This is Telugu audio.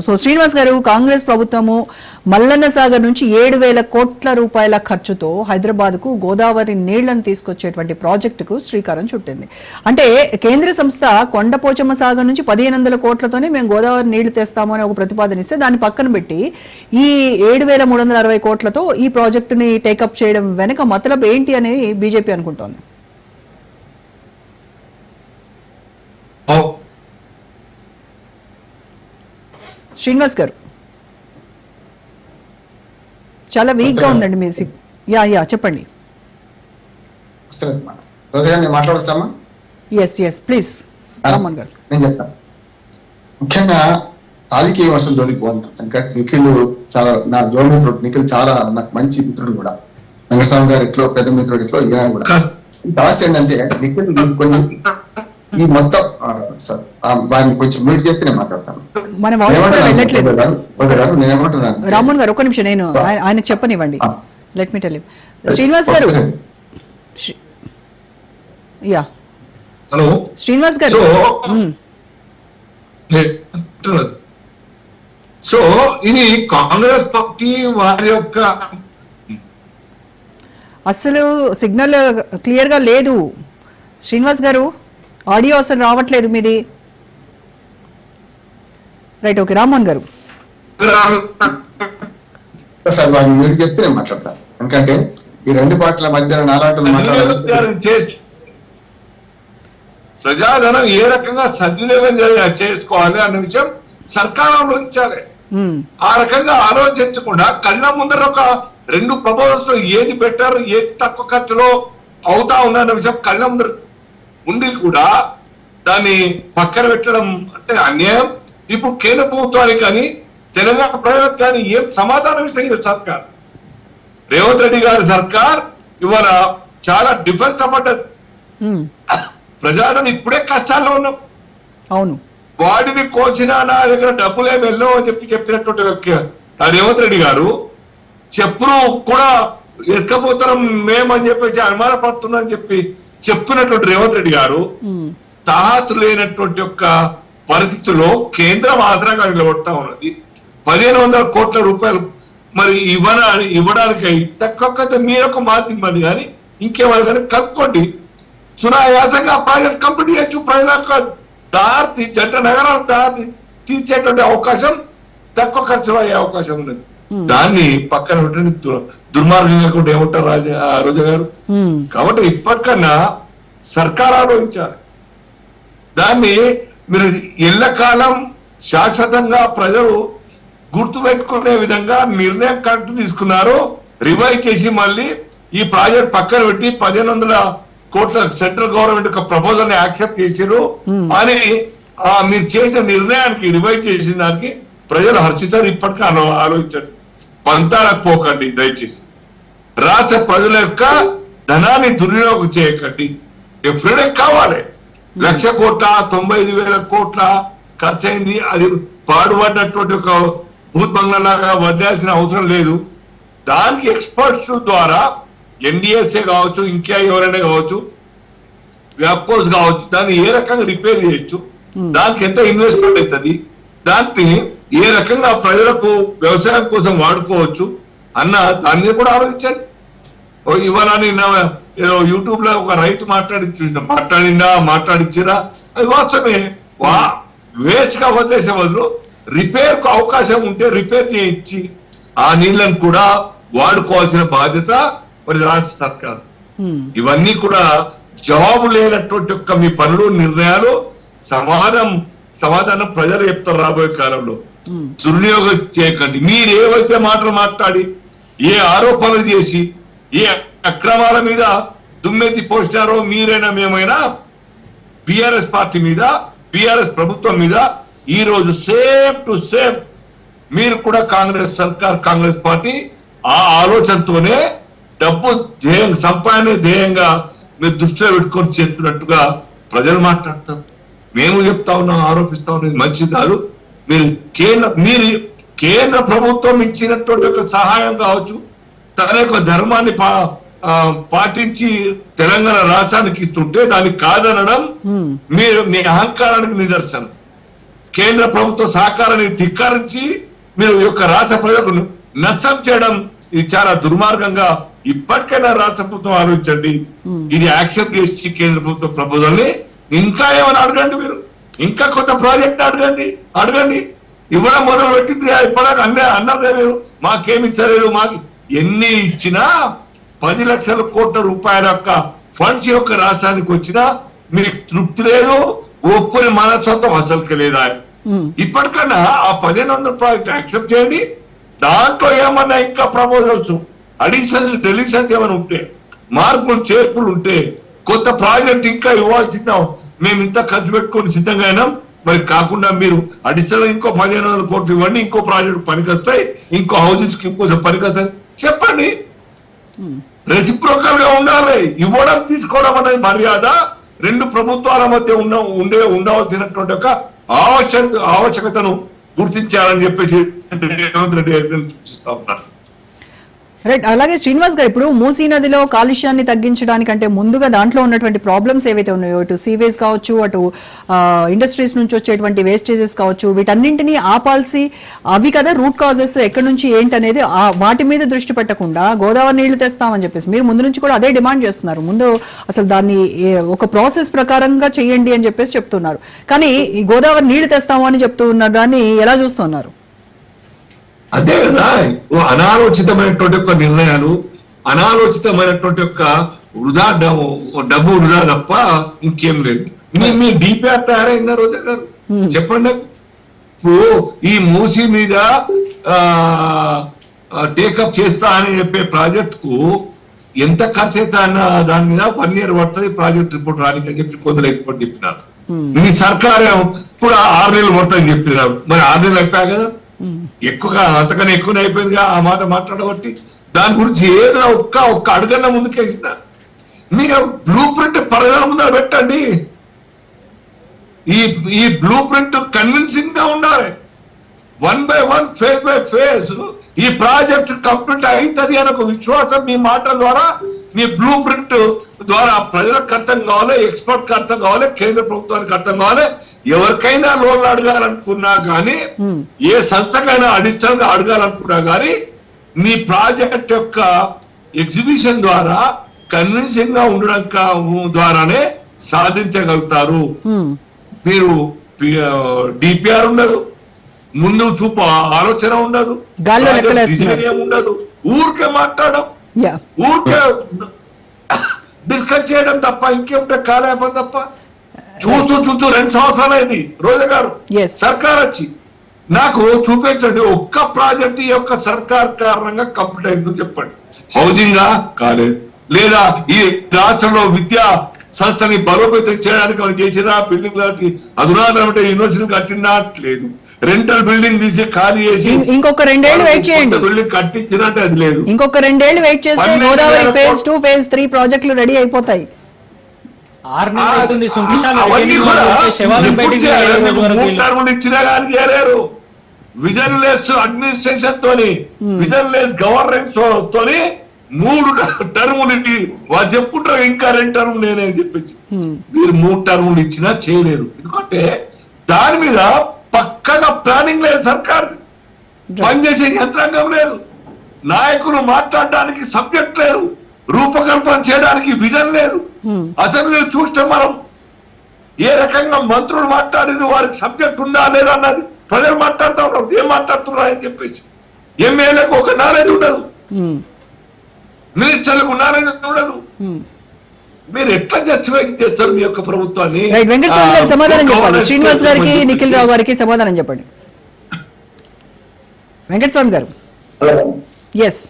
సో శ్రీనివాస్ గారు కాంగ్రెస్ ప్రభుత్వము మల్లన్న సాగర్ నుంచి ఏడు వేల కోట్ల రూపాయల ఖర్చుతో హైదరాబాద్కు గోదావరి నీళ్ళను తీసుకొచ్చేటువంటి ప్రాజెక్టుకు శ్రీకారం చుట్టింది. అంటే కేంద్ర సంస్థ కొండపోచమ్మ సాగర్ నుంచి పదిహేను వందల కోట్లతోనే మేము గోదావరి నీళ్ళు తెస్తాము అని ఒక ప్రతిపాదన ఇస్తే దాన్ని పక్కన పెట్టి ఈ ఏడు వేల మూడు వందల అరవై కోట్లతో ఈ ప్రాజెక్టుని టేకప్ చేయడం వెనుక మతలబ్ ఏంటి అనేది బీజేపీ అనుకుంటోంది అవు- శ్రీనివాస్ గారు. చాలా వీక్గా ఉందండి మీ యా యా చెప్పండి. నేను మాట్లాడొచ్చామా ఎస్ ఎస్ ప్లీజ్ రామన్ గారు. నేను చెప్తాను ముఖ్యంగా రాజకీయ వర్షం జోలికి పోతాం ఎందుకంటే నిఖిల్ చాలా నా జోడి మిత్రుడు నిఖిల్ చాలా నాకు మంచి మిత్రుడు కూడా. వెంకటస్వామి గారు ఇట్లో పెద్ద మిత్రుడు ఇట్లో ఈయన కూడా. సమస్య ఏంటంటే నిఖిల్ కొన్ని ఈ మొత్తం వారిని కొంచెం మ్యూట్ చేస్తే నేను మాట్లాడతాను. ఒక గారు- ఒక రామన్ గారు ఒక్క నిమిషం నేను ఆయన- చెప్పనివ్వండి. లెట్ మీ టెల్ శ్రీనివాస్ గారు యా. హలో. శ్రీనివాస్ గారు సో ఇది కాంగ్రెస్ పార్టీ వారి యొక్క అసలు సిగ్నల్ క్లియర్గా లేదు. శ్రీనివాస్ గారు ఆడియో అసలు రావట్లేదు మీది. రైట్ ఓకే రామ్మోహన్ గారు. సార్ నేను మాట్లాడతాను ఎందుకంటే ఈ రెండు పార్టీల మధ్య నాలాటలు మాట్లాడాలి. ప్రజాధనం ఏ రకంగా సద్వినియోగం చేసుకోవాలి అన్న విషయం సర్కార్ ఆలోచించాలి మ్మ్. ఆ రకంగా ఆలోచించకుండా కళ్ళ ముందర ఒక రెండు ప్రపోజల్స్ ఏది బెటర్ ఏది తక్కువ ఖర్చులో అవుతా ఉందన్న విషయం కళ్ళ ముందర ఉండి కూడా దాన్ని పక్కన పెట్టడం అంటే అన్యాయం. ఇప్పుడు కేంద్ర ప్రభుత్వానికి కానీ తెలంగాణ ప్రజలకు కానీ ఏం సమాధానం ఇస్తుంది సర్కార్. రేవంత్ రెడ్డి గారి సర్కార్ ఇవాళ చాలా డిఫెన్స్ పడ్డది. ప్రజాధనం ఇప్పుడే కష్టాల్లో ఉన్నాం. అవును. వాడిని కోచిన నా దగ్గర డబ్బులు ఏమి వెళ్ళవు అని చెప్పి చెప్పినటువంటి రేవంత్ రెడ్డి గారు చెప్పులు కూడా ఎత్తుకపోతున్నాం మేమని చెప్పేసి అనుమానపడుతున్నాం అని చెప్పి చెప్పినటువంటి రేవంత్ రెడ్డి గారు. తాహతు లేనటువంటి యొక్క పరిస్థితుల్లో కేంద్రం ఆధారంగా నిలబడతా ఉన్నది. పదిహేను వందల కోట్ల రూపాయలు మరి ఇవ్వన ఇవ్వడానికి తక్కువ మీరు ఒక మాట ఇవ్వండి కానీ ఇంకేమని కానీ కనుక్కోండి. సునాయాసంగా ప్రాజెక్ట్ కంప్లీట్ చేయొచ్చు ప్రజలకు దారి జంట నగరాలు దారి తీర్చేటువంటి అవకాశం తక్కువ ఖర్చులో అయ్యే అవకాశం ఉన్నది. దాన్ని పక్కన పెట్టండి దు- దుర్మార్గంగా కూడా ఏమంటారు రాజా రోజా గారు. కాబట్టి ఇప్పటికన్నా సర్కార్ ఆలోచించాలి. దాన్ని మీరు ఎల్లకాలం శాశ్వతంగా ప్రజలు గుర్తుపెట్టుకునే విధంగా నిర్ణయం కరెక్ట్ తీసుకున్నారు రివైవ్ చేసి మళ్ళీ ఈ ప్రాజెక్ట్ పక్కన పెట్టి పదిహేను వందల కోట్ల సెంట్రల్ గవర్నమెంట్ యొక్క ప్రపోజల్ని యాక్సెప్ట్ చేసారు అని ఆ మీరు చేసిన నిర్ణయానికి రివైవ్ చేసిన దానికి ప్రజలు హర్షితారు ఇప్పటికీ ఆలో- ఆలోచించండి పంతాలకు పోకండి దయచేసి. రాష్ట్ర ప్రజల యొక్క ధనాన్ని దుర్వినియోగం చేయకండి. ఫ్రీడమ్ కావాలి? లక్ష కోట్ల తొంభై ఐదు వేల కోట్ల ఖర్చు అయింది అది పాడుపడినటువంటి ఒక భూత్ బంగ్లాగా వదిలేయాల్సిన అవసరం లేదు. దానికి ఎక్స్పర్ట్స్ ద్వారా ఎన్డిఎస్ఏ కావచ్చు ఇంకా ఎవరైనా కావచ్చు వ్యాప్కోస్ కావచ్చు దాన్ని ఏ రకంగా రిపేర్ చేయొచ్చు? దానికి ఎంత ఇన్వెస్ట్మెంట్ అవుతుంది? దాన్ని ఏ రకంగా ప్రజలకు వ్యవసాయం కోసం వాడుకోవచ్చు? అన్న దాన్ని కూడా ఆలోచించండి. ఓ ఇవాళ నిన్న ఏదో యూట్యూబ్లో ఒక రైతు మాట్లాడి చూసిన మాట్లాడిందా మాట్లాడిచ్చిరా అది వాస్తవమే. వా వేస్ట్గా వదిలేసే బదులు రిపేర్కు అవకాశం ఉంటే రిపేర్ చేయించి ఆ నీళ్ళని కూడా వాడుకోవాల్సిన బాధ్యత మరి రాష్ట్ర సర్కార్. ఇవన్నీ కూడా జవాబు లేనటువంటి యొక్క మీ పనులు నిర్ణయాలు సమాధానం సమాధానం ప్రజలు చెప్తారు రాబోయే కాలంలో. దుర్వినియోగం చేయకండి. మీరు ఏవైతే మాటలు మాట్లాడి ఏ ఆరోపణలు చేసి ఏ అక్రమాల మీద దుమ్మెత్తి పోసినారో మీరైనా మేమైనా బిఆర్ఎస్ పార్టీ మీద బిఆర్ఎస్ ప్రభుత్వం మీద ఈ రోజు సేమ్ టు సేమ్ మీరు కూడా కాంగ్రెస్ సర్కార్ కాంగ్రెస్ పార్టీ ఆ ఆలోచనతోనే డబ్బు ధ్యేయం సంపాదన ధ్యేయంగా మీరు దృష్టిలో పెట్టుకొని చేస్తున్నట్టుగా ప్రజలు మాట్లాడతారు. మేము చెప్తా ఉన్నాం ఆరోపిస్తా ఉన్నది మంచిది కాదు. మీరు కేంద్ర మీరు కేంద్ర ప్రభుత్వం ఇచ్చినటువంటి ఒక సహాయం కావచ్చు. తన యొక్క ధర్మాన్ని పా పాటించి తెలంగాణ రాష్ట్రానికి ఇస్తుంటే దాన్ని కాదనడం మీరు మీ అహంకారానికి నిదర్శనం. కేంద్ర ప్రభుత్వ సహకారాన్ని ధిక్కరించి మీరు ఈ యొక్క రాష్ట్ర ప్రజలకు నష్టం చేయడం ఇది చాలా దుర్మార్గంగా ఇప్పటికైనా రాష్ట్ర ప్రభుత్వం ఆలోచించండి. ఇది యాక్సెప్ట్ చేసి కేంద్ర ప్రభుత్వ ప్రపోజల్ని ఇంకా ఏమైనా అడగండి మీరు. ఇంకా కొత్త ప్రాజెక్ట్ అడగండి అడగండి. ఇవ్వడం మొదలు పెట్టింది ఇప్పటిదాకా అన్న మీరు మాకేమి ఇచ్చలేదు మాకు ఎన్ని ఇచ్చినా పది లక్షల కోట్ల రూపాయల యొక్క ఫండ్స్ యొక్క రాష్ట్రానికి వచ్చినా మీకు తృప్తి లేదు ఒప్పుని మనస్తత్వం అసలుకి లేదా ఇప్పటికన్నా ఆ పదిహేను వందల ప్రాజెక్ట్ యాక్సెప్ట్ చేయండి దాంట్లో ఏమన్నా ఇంకా ప్రపోజల్స్ అడిషన్స్ డెలిషన్స్ ఏమైనా ఉంటే మార్పులు చేర్పులు ఉంటే కొత్త ప్రాజెక్ట్ ఇంకా ఇవ్వాల్సిందా మేము ఇంత ఖర్చు పెట్టుకొని సిద్ధంగా అయినాం. మరి కాకుండా మీరు అడిషనల్ ఇంకో పదిహేను వందల కోట్లు ఇవ్వండి ఇంకో ప్రాజెక్ట్ పనికొస్తాయి ఇంకో హౌసెస్కి ఇంకో పనికొస్తాయి. చెప్పండి. రెసిప్రోకల్గా ఉండాలి. ఇవ్వడం తీసుకోవడం అనేది మర్యాద. రెండు ప్రభుత్వాల మధ్య ఉన్న ఉండే ఉండవలసినటువంటి ఒక ఆవశ్యక ఆవశ్యకతను గుర్తించాలని చెప్పేసి రేవంత్ రెడ్డి గారిని సూచిస్తా ఉన్నారు రైట్ అలాగే శ్రీనివాస్ గారు ఇప్పుడు మూసీ నదిలో కాలుష్యాన్ని తగ్గించడానికంటే ముందుగా దాంట్లో ఉన్నటువంటి ప్రాబ్లమ్స్ ఏవైతే ఉన్నాయో ఇటు సీవేజ్ కావచ్చు అటు ఇండస్ట్రీస్ నుంచి వచ్చేటువంటి వేస్టేజెస్ కావచ్చు వీటన్నింటినీ ఆపాల్సి అవి కదా రూట్ కాజెస్ ఎక్కడి నుంచి ఏంటనేది వాటి మీద దృష్టి పెట్టకుండా గోదావరి నీళ్ళు తెస్తామని చెప్పేసి మీరు ముందు నుంచి కూడా అదే డిమాండ్ చేస్తున్నారు. ముందు అసలు దాన్ని ఒక ప్రాసెస్ ప్రకారంగా చేయండి అని చెప్పేసి చెప్తున్నారు. కానీ ఈ గోదావరి నీళ్ళు తెస్తాము అని చెప్తూ ఉన్న దాన్ని ఎలా చూస్తున్నారు? అదే కదా. ఓ అనాలోచితమైనటువంటి యొక్క నిర్ణయాలు అనాలోచితమైనటువంటి యొక్క వృధా డబ్బు డబ్బు వృధా తప్ప ఇంకేం లేదు. మీ మీ డిపిఆర్ తయారైందా రోజా గారు? చెప్పండి. ఇప్పుడు ఈ మూసి మీద టేకప్ చేస్తా అని చెప్పే ప్రాజెక్ట్కు ఎంత ఖర్చు అవుతా అన్న దాని మీద వన్ ఇయర్ పడుతుంది ప్రాజెక్ట్ రిపోర్ట్ రానికి అని చెప్పి కొందరు ఎక్స్పర్ట్ చెప్పినారు. మీ సర్కార్ కూడా ఆరు నెలలు పడుతుందని చెప్పినారు. మరి ఆరు నెలలు అయిపోయా కదా. ఎక్కువగా అంతకన్నా ఎక్కువనే అయిపోయిందిగా ఆ మాట మాట్లాడబట్టి. దాని గురించి ఏదో ఒక్క ఒక్క అడుగన్నా ముందుకేసిన మీరు బ్లూ ప్రింట్ ప్రజల ముందర పెట్టండి. ఈ ఈ బ్లూ ప్రింట్ కన్విన్సింగ్గా ఉండాలి. One by one phase by phase ఈ ప్రాజెక్ట్ కంప్లీట్ అవుతుంది అనే ఒక విశ్వాసం మీ మాటల ద్వారా మీ బ్లూ ప్రింట్ ద్వారా ప్రజలకు అర్థం కావాలి ఎక్స్పర్ట్ అర్థం కావాలి కేంద్ర ప్రభుత్వానికి అర్థం కావాలి. ఎవరికైనా లోన్లు అడగాలనుకున్నా కానీ ఏ సంస్థకైనా అడిషనల్గా అడగాలనుకున్నా కానీ మీ ప్రాజెక్ట్ యొక్క ఎగ్జిబిషన్ ద్వారా కన్విన్సింగ్గా ఉండడం ద్వారానే సాధించగలుగుతారు. మీరు డిపిఆర్ ఉండదు. ముందు చూపు ఆలోచన ఉండదు. ఉండదు. ఊరికే మాట్లాడడం. ఊరికే డిస్కస్ చేయడం తప్ప ఇంకేమిటే కాలేపం తప్ప. చూస్తూ చూస్తూ రెండు సంవత్సరాలు అయింది రోజా గారు. సర్కార్ వచ్చి నాకు చూపెట్టండి ఒక్క ప్రాజెక్ట్ ఈ యొక్క సర్కార్ కారణంగా కంప్లీట్ అయిందో చెప్పండి. హౌసింగ్? కాలేదు. లేదా ఈ రాష్ట్రంలో విద్యా సంస్థని బలోపేతం చేయడానికి చేసినా బిల్డింగ్ లాంటి అధునాతనమైన యూనివర్సిటీ కట్టినా లేదు. రెంటల్ బిల్డింగ్ తీసి ఖాళీ చేసి ఇంకొక రెండేళ్ళు వెయిట్ చేయండి. బిల్డింగ్ కట్టించినట్టు అది లేదు. ఇంకొక రెండేళ్ళు వెయిట్ చేస్తే Godavari phase. Two phase three ప్రాజెక్టులు రెడీ అయిపోతాయి. చేయలేరు విజన్ లెస్ అడ్మినిస్ట్రేషన్ తోని విజన్ లెస్ గవర్నెన్స్ తోని మూడు టర్ములు ఇచ్చి వాళ్ళు చెప్పుకుంటారు ఇంకా రెండు టర్ములు నేనే అని చెప్పించి మీరు మూడు టర్ములు ఇచ్చినా చేయలేరు. ఎందుకంటే దాని మీద పక్కగా ప్లానింగ్ లేదు సర్కార్. పనిచేసే యంత్రాంగం లేదు. నాయకులు మాట్లాడడానికి సబ్జెక్ట్ లేదు. రూపకల్పన చేయడానికి విజన్ లేదు. అసెంబ్లీ చూస్తే మనం ఏ రకంగా మంత్రులు మాట్లాడింది వారికి సబ్జెక్ట్ ఉందా లేదా అన్నది ప్రజలు మాట్లాడుతూ ఉన్నారు. ఏం మాట్లాడుతున్నారు అని చెప్పేసి. ఎమ్మెల్యేలకు ఒక నాలెడ్జ్ ఉండదు. Hmm. మినిస్టర్లకు నాలెడ్జ్ ఉండదు. మీరు ఎట్లా జస్టిఫై చేస్తారు మీ యొక్క ప్రభుత్వాన్ని? రైట్ వెంకటస్వామి సమాధానం చెప్పాలి. శ్రీనివాస్ గారికి నిఖిల్ రావు గారికి సమాధానం చెప్పండి. వెంకటస్వామి గారు. ఎస్